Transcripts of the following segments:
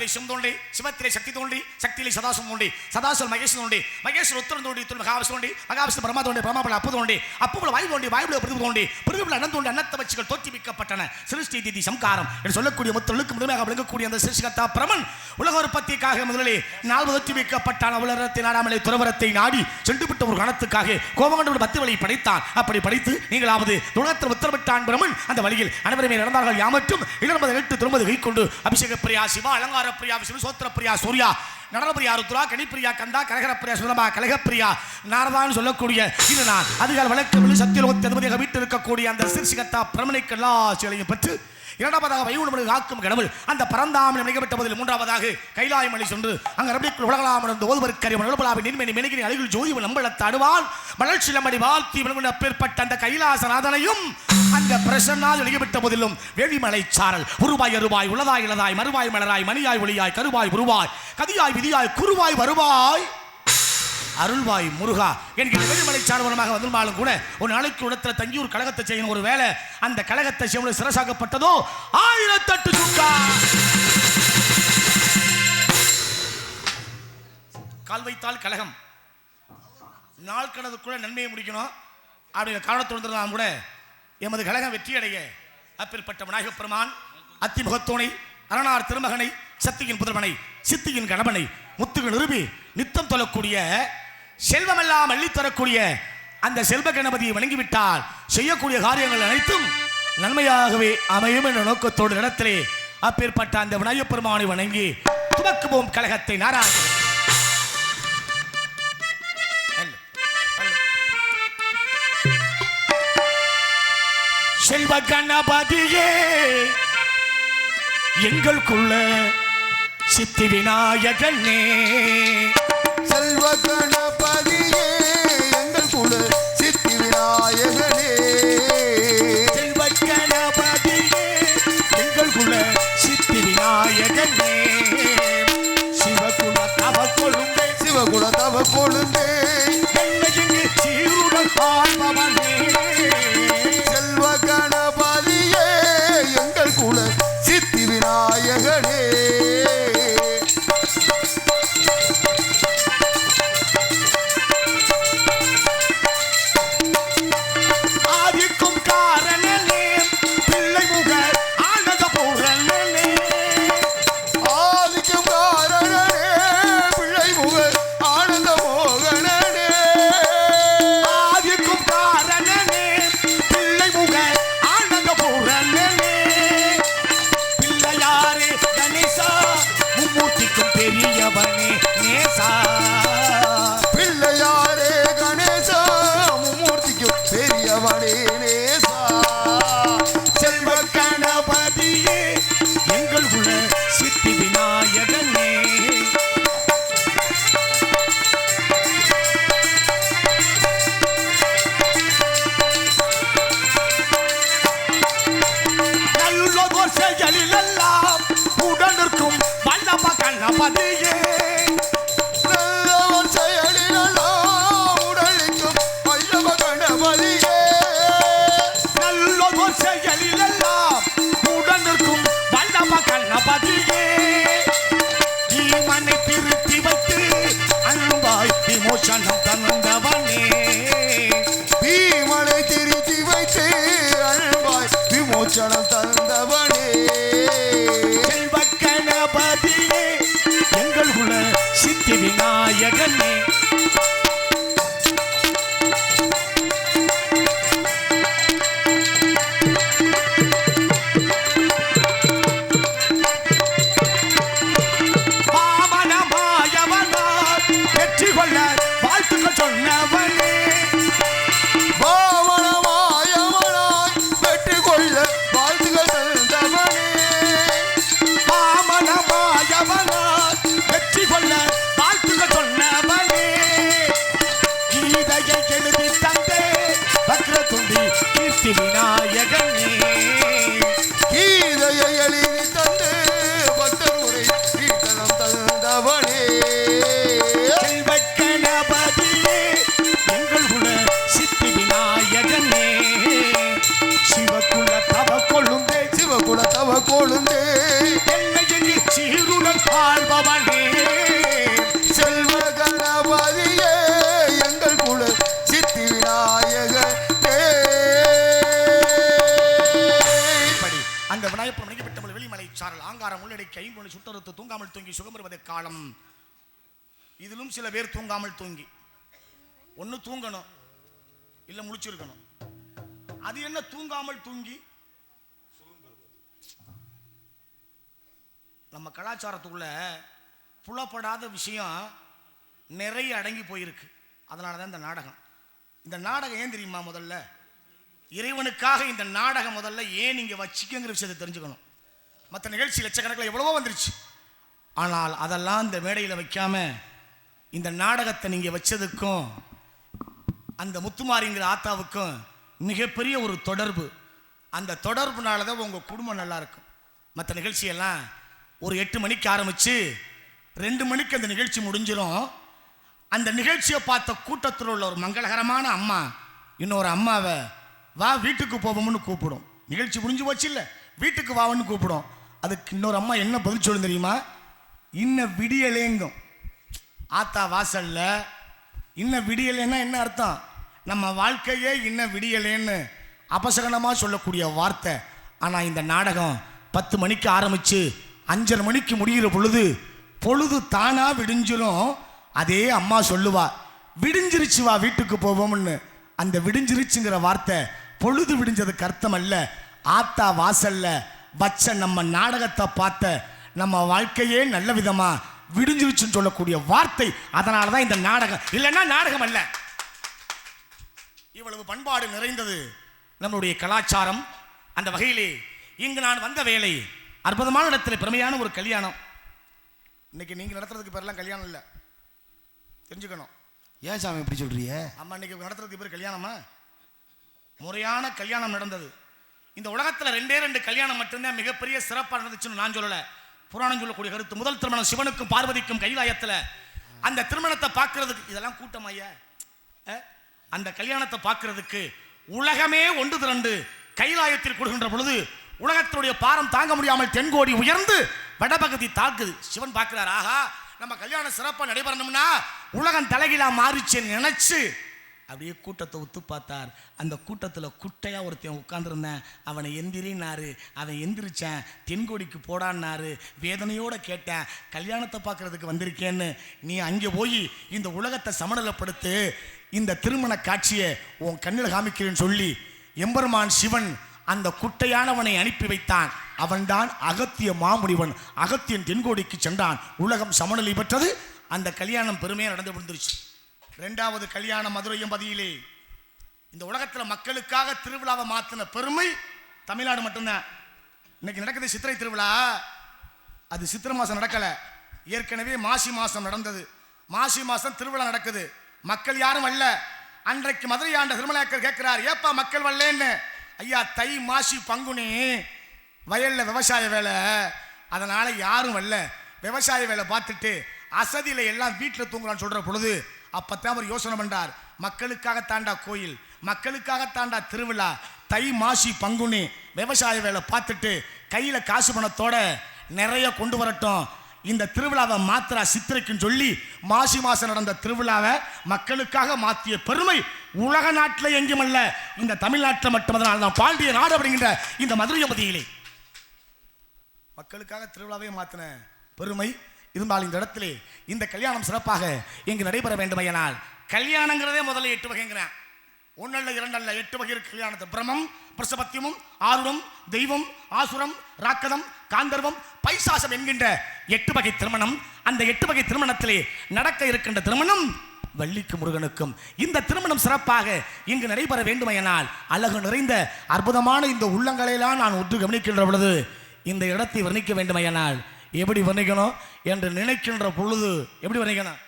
பரத்திலே சிவம் தோன்றி சிவத்திலே சக்தி தோன்றி சக்தியிலே சதாசம் தோன்றி சதாசல் மகேஷ் தோன்றி மகேஷ் உத்தரம் தோன்றி உத்தரம் மகாவிஷ்ணு தோன்றி மகாவிஷ்ணு பிரம்மா தோன்றி பிரம்மாபல அப்பு தோண்டி அப்புபல வாயு தோண்டி வாயுபல பிரிவு தோண்டி பிரதிபல அண்ணன் தோண்டி அன்னத்த வச்சுகள் தோற்றுவிக்கப்பட்டன. சிருஷ்டி திதி சம்காரம் என்று சொல்லக்கூடிய முத்தொழுக்கு முழுமையாக விளங்கக்கூடிய அந்த சிருஷ்டிகத்தா பிரமன். உலக உற்பத்திக்காக முதலிலே நாள் தோற்றுவிக்கப்பட்டான. உலகத்தை நாடாமலே துறவரத்தை நாடி சென்றுவிட்ட ஒரு கணத்துக்காக கோபங்கண்டோடு பத்து வழி படைத்தான். அப்படி படைத்து நீங்களாவது உலகத்தில் உத்தரவிட்டான் பிரமன். அந்த வழியில் அனைவருமே நடந்தார்கள் யாமற்றும். இளம்பது எட்டு திரும்பது கை கொண்டு அபிஷேக பிரியா சிவா அலங்கார பிரியா விஷ்ணு சோத்திர பிரியா சூர்யா நடனப்பிரியா ருத்ரா கணிப்பிரியா கந்தா கரகரப்பிரியா சுதமா கலகப்பிரியா நாரதான்னு சொல்லக்கூடிய இது நான். அதிகால வழக்கு சத்தியலோகத்தை அதிபதியாக வீட்டில் இருக்கக்கூடிய அந்த சிற்சிகத்தா பிரமணிக்கு சிலையும் பெற்று இரண்டாவதாக வைகுண்டமனு காக்கும் கடவுள் அந்த பரந்தாமனை நினைக்கப்பட்ட பதில் மூன்றாவதாக கைலாயமலை சென்று அங்கு ரபிக்குள் உலகலாம் இருந்து ஓதுவருக்கரிய மணல்பலாவின் நின்மணி மெனுகிரி அழகில் ஜோதி நம்பளத்த மலர்ச்சி நம்மடி வாழ்த்தி விளங்குன அப்பேற்பட்ட அந்த கைலாசநாதனையும் அந்த பிரசன்னால் வெளியிட்ட போதிலும் வேலிமலை சாரல் உருவாய் அருவாய் உளதாய் இளதாய் மறுவாய் மலராய் மணியாய் ஒளியாய் கருவாய் உருவாய் கதியாய் விதியாய் குருவாய் வருவாய். அருள்வாய் முருகா. என்கிற வெளிமலை சார்வனமாக வந்திருந்தாலும் கூட ஒரு நாளைக்கு இடத்துல தங்கி ஒரு கழகத்தை செய்யணும் ஒரு வேலை அந்த கழகத்தை செய்ய சிறசாக்கப்பட்டதோ ஆயிரத்தட்டு சுக்கா கால் வைத்தால் கழகம். நாள் கூட நன்மையை முடிக்கணும். அப்படிங்கிற காரணத்துடன் கூட எமது கழகம் வெற்றி அடைய அப்பேற்பட்ட விநாயகப் பெருமான் அத்திமுகத்தோனை அரணார் திருமகனை சத்தியின் புதல்வனை சித்தியின் கணவனை முத்துகள் நிருபி நித்தம் தொழக்கூடிய செல்வமெல்லாம் அள்ளி தரக்கூடிய அந்த செல்வ கணபதியை வணங்கிவிட்டால் செய்யக்கூடிய காரியங்கள் அனைத்தும் நன்மையாகவே அமையும் என்ற நோக்கத்தோடு இடத்திலே அப்பேற்பட்ட அந்த விநாயகப் பெருமானை வணங்கி துவக்குவோம் கழகத்தை நாராயணன். செல்வ கணபதியே எங்களுக்குள்ள சித்தி விநாயகனே. செல்வ கணபதியே எங்கள் குல சித்தி விநாயகனே. விநாயகனே விநாயகனே கீதையை காலம். இதிலும் சில பேர் தூங்காமல் தூங்கி. ஒன்று தூங்கணும். இல்லை முழிச்சிருக்கணும். அது என்ன தூங்காமல் தூங்கி? நம்ம கலாச்சாரத்துக்குள்ள புலப்படாத விஷயம் நிறைய அடங்கி போயிருக்கு. அதனால தான் இந்த நாடகம். இந்த நாடகம் ஏன் தெரியுமா முதல்ல? இறைவனுக்காக இந்த நாடகம் முதல்ல ஏன் நீங்கள் வச்சுக்கங்கிற விஷயத்தை தெரிஞ்சுக்கணும். மற்ற நிகழ்ச்சி லட்சக்கணக்கில் எவ்வளவோ வந்துருச்சு. ஆனால் அதெல்லாம் இந்த மேடையில் வைக்காம இந்த நாடகத்தை நீங்கள் வச்சதுக்கும் அந்த முத்துமாரிங்கிற ஆத்தாவுக்கும் மிகப்பெரிய ஒரு தொடர்பு. அந்த தொடர்புனால தான் உங்கள் குடும்பம் நல்லாயிருக்கும் மற்ற நிகழ்ச்சியெல்லாம் ஒரு எட்டு மணிக்கு ஆரம்பித்து ரெண்டு மணிக்கு அந்த நிகழ்ச்சி முடிஞ்சிடும் அந்த நிகழ்ச்சியை பார்த்த கூட்டத்தில் உள்ள ஒரு மங்களகரமான அம்மா இன்னொரு அம்மாவை வா வீட்டுக்கு போவோம்னு கூப்பிடும். நிகழ்ச்சி முடிஞ்சு போச்சு இல்லை வீட்டுக்கு வாவன்னு கூப்பிடும். அதுக்கு இன்னொரு அம்மா என்ன பதில் சொல்லு தெரியுமா? இன்ன விடியலேங்கும். ஆத்தா வாசல்ல இன்ன விடியலைன்னா என்ன அர்த்தம்? நம்ம வாழ்க்கையே இன்னும் விடியலேன்னு அபசகனமாக சொல்லக்கூடிய வார்த்தை. ஆனால் இந்த நாடகம் பத்து மணிக்கு ஆரம்பிச்சு அஞ்சரை மணிக்கு முடிகிற பொழுது பொழுது தானா விடிஞ்சிரும். அதே அம்மா சொல்லுவா விடிஞ்சிருச்சு வா வீட்டுக்கு போவோம்னு. அந்த விடிஞ்சிருச்சுங்கிற வார்த்தை பொழுது விடிஞ்சதுக்கு அர்த்தம் அல்ல ஆத்தா வாசல்ல வச்ச நம்ம நாடகத்தை பார்த்த நம்ம வாழ்க்கையே நல்ல விதமா விடிஞ்சிருச்சுன்னு சொல்லக்கூடிய வார்த்தை. அதனால தான் இந்த நாடகம். இல்லைன்னா நாடகம் அல்ல. இவ்வளவு பண்பாடு நிறைந்தது நம்மளுடைய கலாச்சாரம். அந்த வகையிலே இங்கு நான் வந்த வேலை அற்புதமான இடத்துல பெருமையான ஒரு கல்யாணம். இன்னைக்கு நீங்க நடத்துறதுக்கு பேரெல்லாம் கல்யாணம் இல்லை. தெரிஞ்சுக்கணும். ஏன் சாமி இப்படி சொல்றிய அம்மா இன்னைக்கு நடத்துறதுக்கு பேர் கல்யாணமா? முறையான கல்யாணம் நடந்தது. இந்த உலகத்துல ரெண்டே ரெண்டு கல்யாணம் மட்டும்தான் மிகப்பெரிய சிறப்பா நடந்துச்சுன்னு நான் சொல்லல. புராணம் சொல்லக்கூடிய கருத்து. முதல் திருமணம் சிவனுக்கும் பார்வதிக்கும் கைலாயத்தில் அந்த திருமணத்தை பார்க்கறதுக்கு இதெல்லாம் கூட்டம் ஐயா. அந்த கல்யாணத்தை பார்க்கறதுக்கு உலகமே ஒன்று திரண்டு கைலாயத்தில் கொடுக்கின்ற பொழுது உலகத்தினுடைய பாரம் தாங்க முடியாமல் தென்கோடி உயர்ந்து வடபகுதி தாக்குது. சிவன் பார்க்கிறார் ஆஹா நம்ம கல்யாணம் சிறப்பாக நடைபெறணும்னா உலகம் தலைகீழா மாறிச்சுன்னு நினைச்சு அப்படியே கூட்டத்தை ஒத்து பார்த்தார். அந்த கூட்டத்தில் குட்டையாக ஒருத்தன் உட்காந்துருந்தேன் அவனை எந்திரினாரு. அவன் எந்திரிச்சேன். தென்கோடிக்கு போடான்னாரு. வேதனையோட கேட்டேன். கல்யாணத்தை பார்க்கறதுக்கு வந்திருக்கேன்னு. நீ அங்கே போய் இந்த உலகத்தை சமநிலைப்படுத்து. இந்த திருமண காட்சியை உன் கண்ணில் காமிக்கிறேன்னு சொல்லி எம்பெருமான் சிவன் அந்த குட்டையானவனை அனுப்பி வைத்தான். அவன்தான் அகத்திய மாமுனிவன். அகத்தியன் தென்கோடிக்கு சென்றான். உலகம் சமநிலை பெற்றது. அந்த கல்யாணம் பெருமையாக நடந்து முடிந்துருச்சு ரெண்டாவது கல்யாணம் மதுரையும் பதியிலே. இந்த உலகத்தில் மக்களுக்காக திருவிழாவை மாற்றின பெருமை தமிழ்நாடு மட்டும்தான். இன்னைக்கு நடக்குது சித்திரை திருவிழா. அது சித்திரை மாதம் நடக்கலை. ஏற்கனவே மாசி மாதம் நடந்தது. மாசி மாதம் திருவிழா நடக்குது. மக்கள் யாரும் வரல. அன்றைக்கு மதுரை ஆண்ட திருமலாக்கர் கேட்கிறார் ஏப்பா மக்கள் வரலன்னு? ஐயா தை மாசி பங்குனி. வயலில் விவசாய வேலை. அதனால் யாரும் வரல. விவசாய வேலை பார்த்துட்டு அசதியில் எல்லாம் வீட்டில் தூங்குறான்னு சொல்கிற பொழுது அப்பத்தான் அவர் யோசனை பண்றார் மக்களுக்காக தாண்டா கோயில் மக்களுக்காக தாண்டா திருவிழா தை மாசி பங்குனி விவசாய வேலை பார்த்துட்டு கையில காசு பணத்தோட நிறைய கொண்டு வரட்டும். இந்த திருவிழாவை மாத்திரா சித்திரைக்குன்னு சொல்லி மாசி மாசம் நடந்த திருவிழாவை மக்களுக்காக மாற்றிய பெருமை உலக நாட்டில் எங்கேயும் அல்ல இந்த தமிழ்நாட்டில் மட்டும் தான் பாண்டிய நாடு அப்படிங்கிற இந்த மதுரை மதியிலே மக்களுக்காக திருவிழாவே மாத்தின பெருமை இருந்தால் இந்த இடத்திலே இந்த கல்யாணம் சிறப்பாக இங்கு நடைபெற வேண்டுமையானால் கல்யாணங்கிறதே முதல்ல எட்டு வகைங்கிறேன். ஒன்னல்ல இரண்டல்ல எட்டு வகை கல்யாணத்து கல்யாணத்தை பிரமம் பிரசபத்தியமும் ஆருடம் தெய்வம் ஆசுரம் ராக்கதம் காந்தர்வம் பைசாசம் என்கின்ற எட்டு வகை திருமணம் அந்த எட்டு வகை திருமணத்திலே நடக்க இருக்கின்ற திருமணம் வள்ளிக்கு முருகனுக்கும். இந்த திருமணம் சிறப்பாக இங்கு நடைபெற வேண்டுமையானால் அழகு நிறைந்த அற்புதமான இந்த உள்ளங்களையெல்லாம் நான் உற்று கவனிக்கின்ற பொழுது இந்த இடத்தை வர்ணிக்க வேண்டுமையானால் எப்படி வர்ணிக்கணும் என்று நினைக்கின்ற பொழுது எப்படி வர்ணிக்கணும்?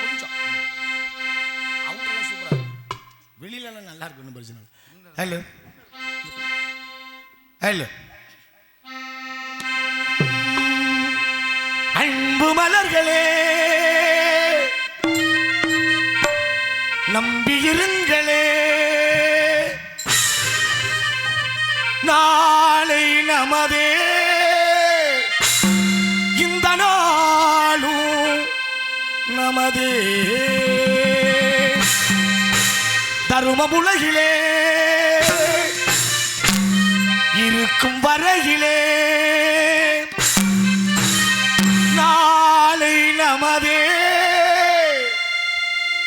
கொஞ்சம். அவுட்டெல்லாம் சூப்பரா இருக்கு. வெளியிலலாம் நல்லா இருக்கு ஒன்றும் பிரச்சனை இல்லை ஹலோ ஹலோ அன்பு மலர்களே. நம்பியிருங்களே நாளை நமதே. இந்த நாளும் நமதே. தருமபுலகிலே இருக்கும் வரையிலே.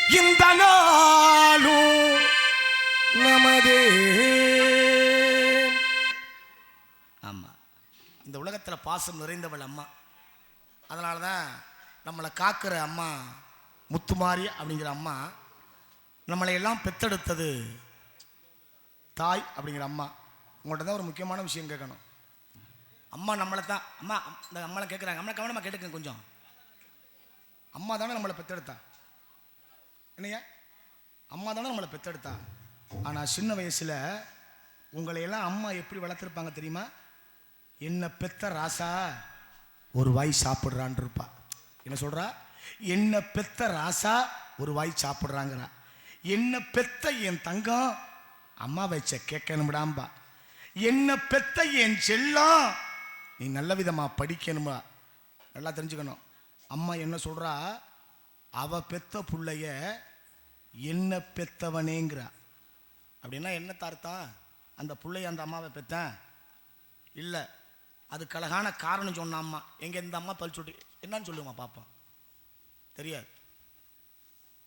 இந்த நாளும் நமதே. ஆமா. இந்த உலகத்தில் பாசம் நிறைந்தவள் அம்மா. அதனால தான் நம்மளை காக்கிற அம்மா முத்துமாரி அப்படிங்கிற அம்மா நம்மளை எல்லாம் பெத்தெடுத்தது தாய் அப்படிங்கிற அம்மா. உங்கள்கிட்ட தான் ஒரு முக்கியமான விஷயம் கேட்கணும். அம்மா நம்மளை தான். அம்மா இந்த அம்மாவை கேட்குறாங்க அம்மா கவனமாக கேட்டுக்கங்க கொஞ்சம். அம்மா தானே நம்மளை பெத்தெடுத்தா. என்னையா? அம்மா தானே நம்மளை பெத்தெடுத்தா ஆனால் சின்ன வயசில் உங்களை எல்லாம் அம்மா எப்படி வளர்த்துருப்பாங்க தெரியுமா? என்ன பெத்த ராசா ஒரு வாய் சாப்பிட்றான் இருப்பா. என்ன சொல்கிறா என்ன பெத்த ராசா ஒரு வாய் சாப்பிட்றாங்கிறா. என்ன பெத்த என் தங்கம் அம்மா வச்ச கேட்கணும்டாம்பா என்ன பெத்த என் செல்லம் நீ நல்ல விதமாக படிக்கணுமா நல்லா தெரிஞ்சுக்கணும். அம்மா என்ன சொல்கிறா அவ பெத்த பிள்ளைய என்ன பெத்தவனேங்கிறா. அப்படின்னா என்ன தார்த்தான் அந்த பிள்ளைய அந்த அம்மாவை பெத்தேன். இல்லை அதுக்கு அழகான காரணம் சொன்ன அம்மா. எங்கே இந்த அம்மா பல் சொல்லி என்னன்னு சொல்லுமா பாப்போம். தெரியாது.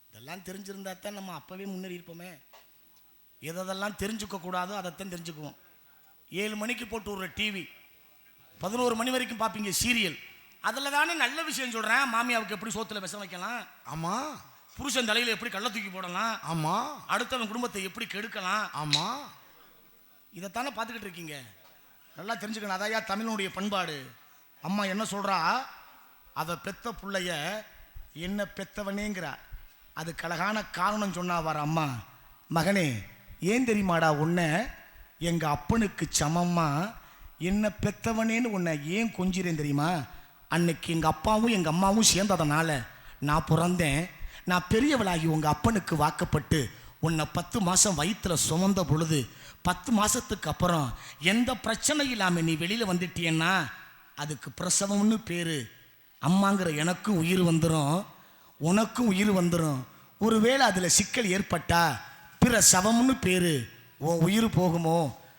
இதெல்லாம் தெரிஞ்சிருந்தா தான் நம்ம அப்போவே முன்னேறி இருப்போமே. எதெல்லாம் தெரிஞ்சுக்க கூடாதோ அதைத்தான் தெரிஞ்சுக்குவோம். ஏழு மணிக்கு போட்டு விடுற டிவி பதினோரு மணி வரைக்கும் பார்ப்பீங்க சீரியல் அதில் தானே நல்ல விஷயம் சொல்கிறேன் மாமியாவுக்கு எப்படி சோத்துல விஷம் வைக்கலாம்? ஆமா. புருஷன் தலையில் எப்படி கள்ள தூக்கி போடலாம்? ஆமா. அடுத்தவன் குடும்பத்தை எப்படி கெடுக்கலாம்? ஆமா. இதைத்தானே பார்த்துக்கிட்டு இருக்கீங்க. நல்லா தெரிஞ்சுக்கணும். அதையா தமிழனுடைய பண்பாடு. அம்மா என்ன சொல்றா? அவ பெத்த புள்ளைய என்ன பெத்தவனேங்கிறா. அதுக்கு அழகான காரணம் சொன்னா வர அம்மா மகனே ஏன் தெரியுமாடா உன்னை? எங்க அப்பனுக்கு சமமா என்ன பெத்தவனேன்னு உன்னை ஏன் கொஞ்சிறேன் தெரியுமா? அன்னைக்கு எங்கள் அப்பாவும் எங்கள் அம்மாவும் சேர்ந்ததுனால நான் பிறந்தேன். நான் பெரியவளாகி உங்கள் அப்பனுக்கு வாக்கப்பட்டு உன்னை பத்து மாதம் வயிற்றில் சுமந்த பொழுது பத்து மாதத்துக்கு அப்புறம் எந்த பிரச்சனை இல்லாமல் நீ வெளியில் வந்துட்டியன்னா அதுக்கு பிரசவம்னு பேரு. அம்மாங்கிற எனக்கும் உயிர் வந்துடும் உனக்கும் உயிர் வந்துடும் ஒருவேளை அதில் சிக்கல் ஏற்பட்டா பிற சவம்னு பேரு. உன் உயிர் போகுமோ?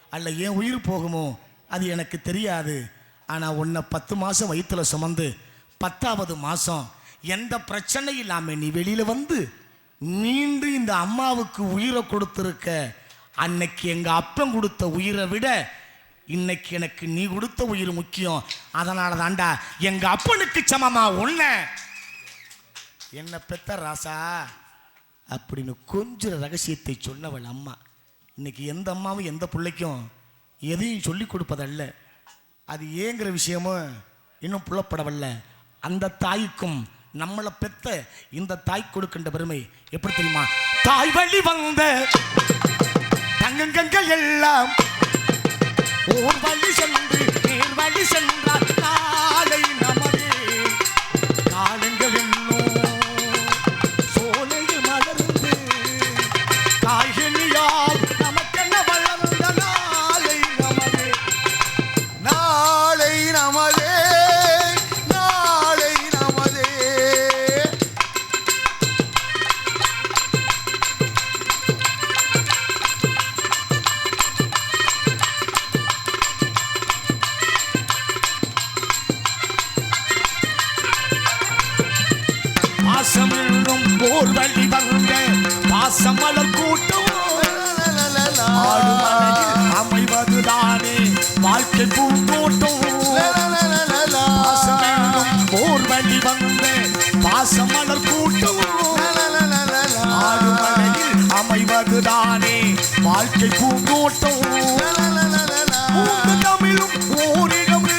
அல்ல என் உயிர் போகுமோ? அது எனக்கு தெரியாது. ஆனால் உன்னை பத்து மாதம் வயிற்றில் சுமந்து பத்தாவது மாதம் எந்த பிரச்சனை இல்லாமல் நீ வெளியில் வந்து நீண்டு இந்த அம்மாவுக்கு உயிரை கொடுத்துருக்க. அன்னைக்கு எங்கள் அப்பன் கொடுத்த உயிரை விட இன்னைக்கு எனக்கு நீ கொடுத்த உயிர் முக்கியம். அதனால தாண்டா எங்கள் அப்பனுக்கு சமமா உன்ன. என்ன பெத்த ராசா? அப்படின்னு கொஞ்சம் ரகசியத்தை சொன்னவள் அம்மா. இன்னைக்கு எந்த அம்மாவும் எந்த பிள்ளைக்கும் எதையும் சொல்லி கொடுப்பதல்ல. அது ஏங்கிற விஷயமும் இன்னும் புலப்படவில்லை. அந்த தாய்க்கும் நம்மளை பெத்த இந்த தாய் கொடுக்கின்ற பெருமை எப்படி தெரியுமா? தாய் வழி வந்த தங்கங்கள் எல்லாம் ஓர் வழி சென்ற போர் வழி வந்த பாசமலர் கூட்டம் அமைவதுதானே வாழ்க்கை பூந்தோட்டம். போர் வழி வந்த பாசமலர் கூட்டம் அமைவதுதானே வாழ்க்கை பூந்தோட்டம். தமிழும் ஊரிடம்